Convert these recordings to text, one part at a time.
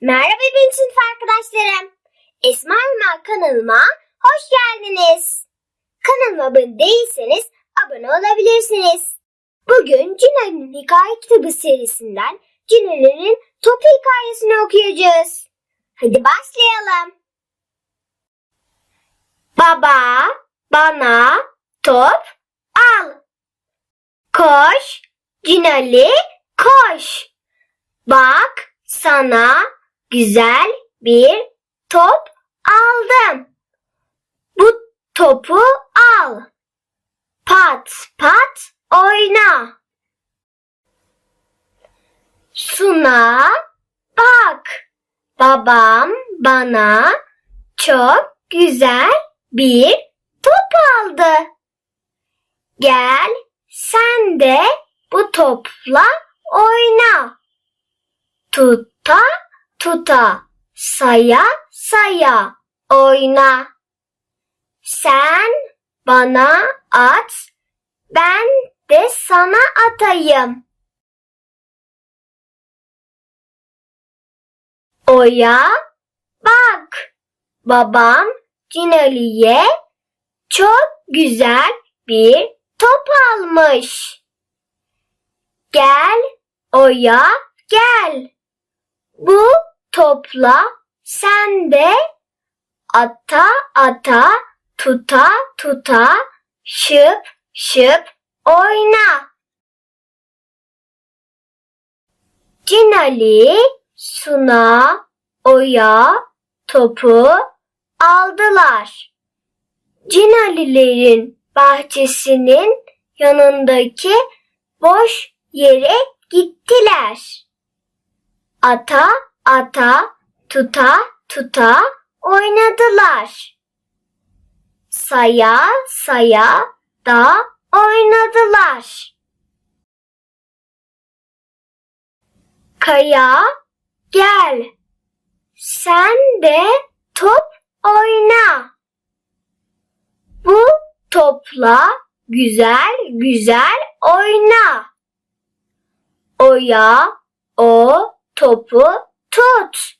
Merhaba benim sınıf arkadaşlarım. Esma Ürma kanalıma hoş geldiniz. Kanalıma abone değilseniz abone olabilirsiniz. Bugün Cina'nın hikaye kitabı serisinden Cina'nın top hikayesini okuyacağız. Hadi başlayalım. Baba bana top al. Koş Cinali koş. Bak sana güzel bir top aldım. Bu topu al. Pat pat oyna. Suna bak. Babam bana çok güzel bir top aldı. Gel sen de bu topla oyna. Tuta tuta, saya saya oyna. Sen bana at, ben de sana atayım. Oya bak, babam Cinali'ye çok güzel bir top almış. Gel Oya gel. Bu topla sen de ata ata tuta tuta şıp şıp oyna. Cinali, Suna, Oya topu aldılar. Cinalilerin bahçesinin yanındaki boş yere gittiler. Ata ata tuta tuta oynadılar. Saya saya da oynadılar. Kaya gel. Sen de top oyna. Bu topla güzel güzel oyna. Oya o topu tut.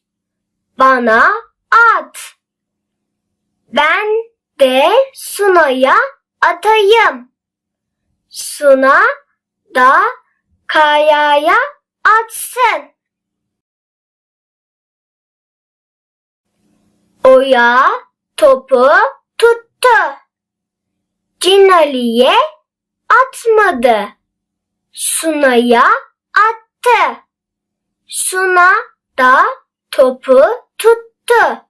Bana at. Ben de Suna'ya atayım. Suna da Kaya'ya atsın. Oya topu tuttu. Cinali'ye atmadı. Suna'ya attı. Suna da topu tuttu.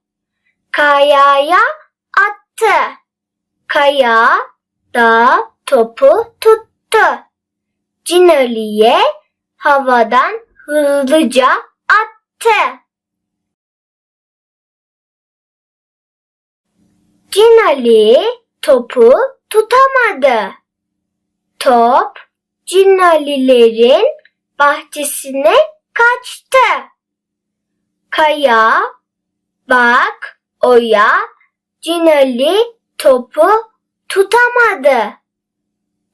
Kaya'ya attı. Kaya da topu tuttu. Cinali'ye havadan hızlıca attı. Cinali topu tutamadı. Top Cinalilerin bahçesine kaçtı. Kaya, bak, Oya, Cinali topu tutamadı.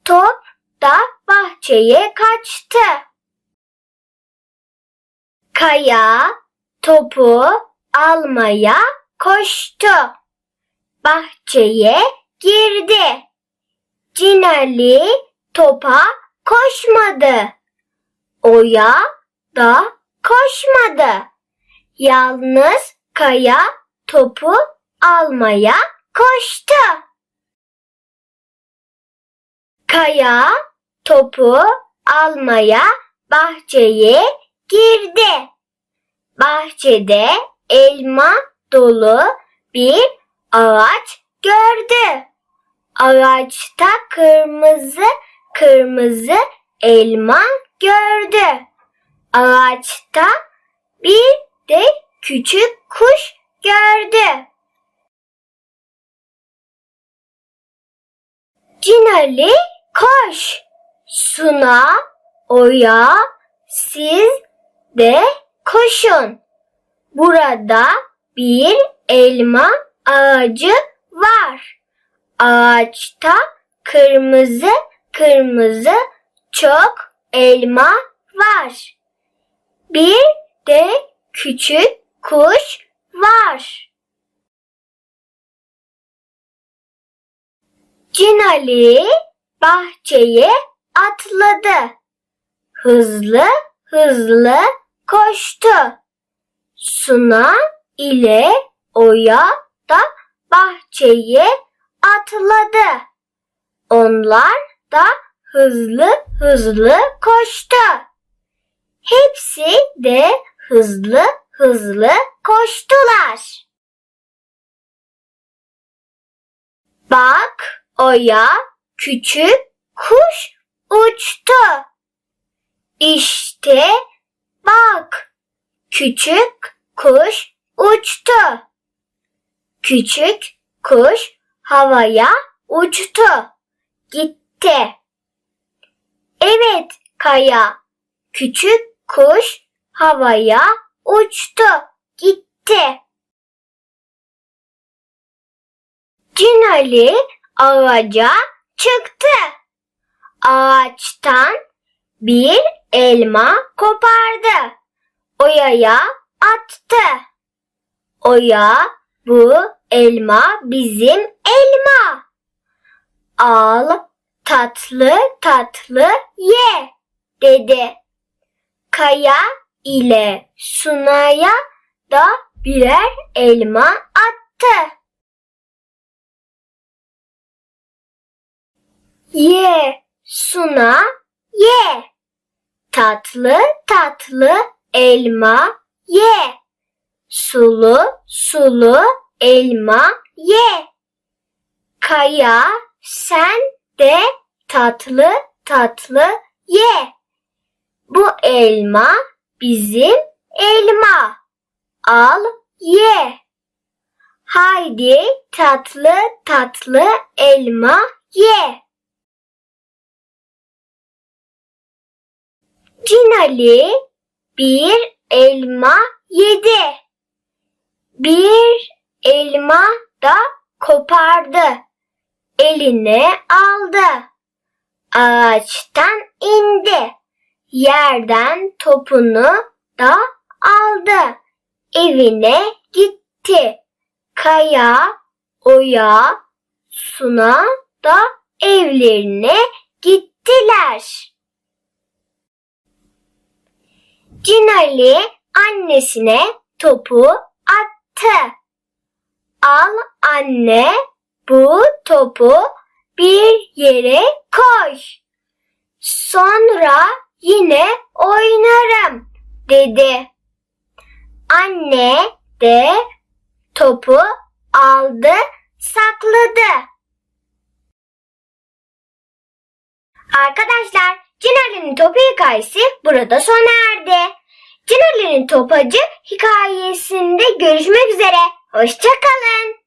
Top da bahçeye kaçtı. Kaya topu almaya koştu. Bahçeye girdi. Cinali topa koşmadı. Oya da koşmadı. Yalnız Kaya topu almaya koştu. Kaya topu almaya bahçeye girdi. Bahçede elma dolu bir ağaç gördü. Ağaçta kırmızı kırmızı elma gördü. Ağaçta bir de küçük kuş gördü. Cinali koş. Suna, Oya, siz de koşun. Burada bir elma ağacı var. Ağaçta kırmızı kırmızı çok elma var. Bir de küçük kuş var. Cin Ali bahçeye atladı. Hızlı hızlı koştu. Suna ile Oya da bahçeye atladı. Onlar da hızlı hızlı koştu. Hepsi de hızlı hızlı koştular. Bak Oya küçük kuş uçtu. İşte bak küçük kuş uçtu. Küçük kuş havaya uçtu. Gitti. Evet Kaya. Küçük kuş havaya uçtu. Gitti. Cin Ali ağaca çıktı. Ağaçtan bir elma kopardı. Oya'ya attı. Oya bu elma bizim elma. Al tatlı tatlı ye dedi. Kaya ile Suna'ya da birer elma attı. Ye Suna ye. Tatlı tatlı elma ye. Sulu sulu elma ye. Kaya sen de tatlı tatlı ye. Bu elma bizim elma. Al ye. Haydi tatlı tatlı elma ye. Cin Ali bir elma yedi. Bir elma da kopardı. Eline aldı. Ağaçtan indi. Yerden topunu da aldı. Evine gitti. Kaya, Oya, Suna da evlerine gittiler. Cin Ali annesine topu attı. Al anne bu topu bir yere koy. Sonra yine oynarım dedi. Anne de topu aldı sakladı. Arkadaşlar Cin Ali'nin topu hikayesi burada sona erdi. Cin Ali'nin topacı hikayesinde görüşmek üzere. Hoşçakalın.